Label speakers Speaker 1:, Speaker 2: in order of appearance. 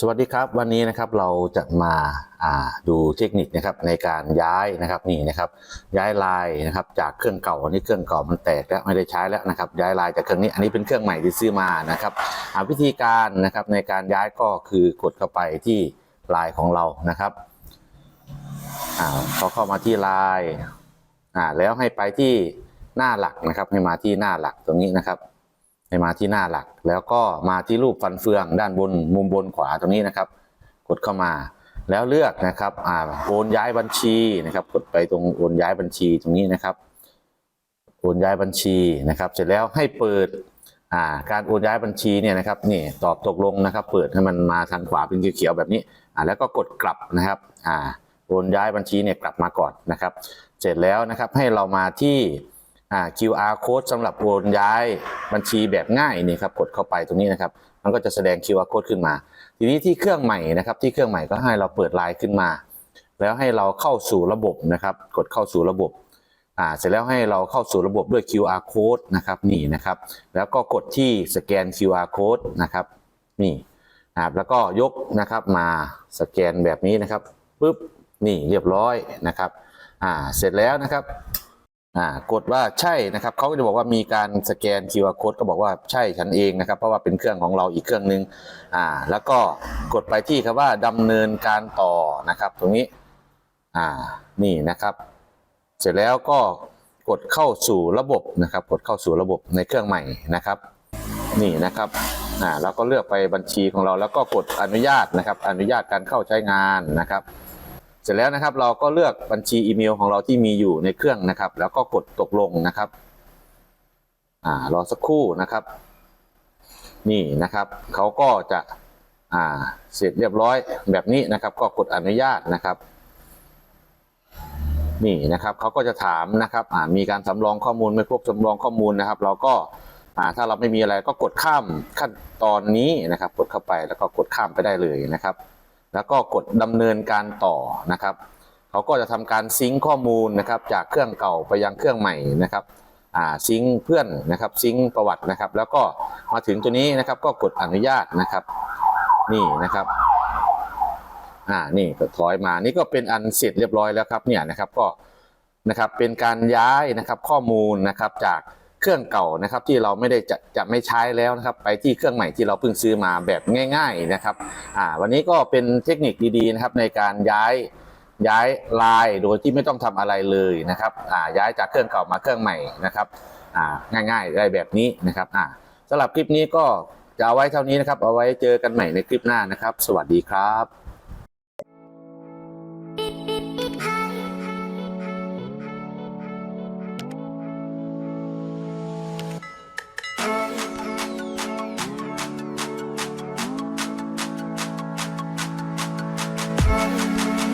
Speaker 1: สวัสดีครับวันนี้นะครับเราจะมาาดูเทคนิคนะครับในการย้ายนะครับนี่นะครับย้ายลายนะครับจากเครื่องเก่าอันนี้เครื่องเก่ามันแตกแล้วไม่ได้ใช้แล้วนะครับย้ายลายจากเครื่องนี้อันนี้เป็นเครื่องใหม่ที่ซื้อมานะครับอ่าวิธีการนะครับในการย้ายก็คือกดเข้าไปที่ลายของเรานะครับอ่าพอเข้ามาที่ลายอ่าแล้วให้ไปที่หน้าหลักนะครับให้มาที่หน้าหลักตรงนี้นะครับ ให้มาที่หน้าหลัก แล้วก็มาที่รูปฟันเฟืองด้านบนมุมบนขวาตรงนี้นะครับ กดเข้ามาแล้วเลือกนะครับอ่าโอนย้ายบัญชีนะครับ กดไปตรงโอนย้ายบัญชีตรงนี้นะครับ โอนย้ายบัญชีนะครับ เสร็จแล้วให้เปิดอ่าการโอนย้ายบัญชีเนี่ยนะครับนี่ตอบตกลงนะครับ เปิดให้มันมาทางขวาเป็นเขียวๆแบบนี้อ่าแล้วก็กดกลับนะครับอ่าโอนย้ายบัญชีเนี่ยกลับมาก่อนนะครับ เสร็จแล้วนะครับให้เรามาที่ อ่า QR code สำหรับโอนย้ายบัญชีแบบง่ายนี่ครับกดเข้าไปตรงนี้นะครับ มันก็จะแสดง QR code ขึ้นมา ทีนี้ที่เครื่องใหม่นะครับที่เครื่องใหม่ก็ให้เราเปิดไลน์ขึ้นมา แล้วให้เราเข้าสู่ระบบนะครับ กดเข้าสู่ระบบอ่าเสร็จแล้วให้เราเข้าสู่ระบบด้วย QR code นะครับนี่นะครับ แล้วก็กดที่สแกน QR code นะครับนี่นะครับแล้วก็ยกนะครับมาสแกนแบบนี้นะครับปุ๊บนี่เรียบร้อยนะครับอ่าเสร็จแล้วนะครับ อ่ากดว่าใช่นะครับเขาก็จะบอกว่ามีการสแกน QR code ก็บอกว่าใช่ฉันเองนะครับ เพราะว่าเป็นเครื่องของเราอีกเครื่องหนึ่งอ่าแล้วก็กดไปที่คำว่าดำเนินการต่อนะครับ ตรงนี้อ่านี่นะครับ เสร็จแล้วก็กดเข้าสู่ระบบนะครับ กดเข้าสู่ระบบในเครื่องใหม่นะครับ นี่นะครับอ่าเราก็เลือกไปบัญชีของเราแล้วก็กดอนุญาตนะครับ อนุญาตการเข้าใช้งานนะครับ เสร็จแล้วนะครับเราก็เลือกบัญชีอีเมลของเราที่มีอยู่ในเครื่องนะครับ แล้วก็กดตกลงนะครับอ่ารอสักครู่นะครับ นี่นะครับเขาก็จะอ่าเสร็จเรียบร้อยแบบนี้นะครับ ก็กดอนุญาตนะครับนี่นะครับเขาก็จะถามนะครับอ่ามีการสำรองข้อมูลไม่ครบสำรองข้อมูลนะครับ เราก็อ่าถ้าเราไม่มีอะไรก็กดข้ามขั้นตอนนี้นะครับ กดเข้าไปแล้วก็กดข้ามไปได้เลยนะครับ แล้วก็กดดำเนินการต่อนะครับเขาก็จะทำการซิงค์ข้อมูลนะครับจากเครื่องเก่าไปยังเครื่องใหม่นะครับซิงค์เพื่อนนะครับซิงค์ประวัตินะครับ แล้วก็มาถึงตัวนี้นะครับก็กดอนุญาตนะครับ นี่นะครับอ่านี่ก็ถอยมานี่ก็เป็นอันเสร็จเรียบร้อยแล้วครับเนี่ยนะครับก็นะครับเป็นการย้ายนะครับข้อมูลนะครับจาก เครื่องเก่านะครับที่เราไม่ได้จะจะไม่ใช้แล้วนะครับไปที่เครื่องใหม่ที่เราเพิ่งซื้อมาแบบง่าย ๆนะครับอ่าวันนี้ก็เป็นเทคนิคดีๆนะครับในการย้ายย้ายลายโดยที่ไม่ต้องทำอะไรเลยนะครับอ่าย้ายจากเครื่องเก่ามาเครื่องใหม่นะครับอ่าง่ายๆได้แบบนี้นะครับอ่าสำหรับคลิปนี้ก็จะเอาไว้เท่านี้นะครับ เอาไว้เจอกันใหม่ในคลิปหน้านะครับ สวัสดีครับ
Speaker 2: Thank you.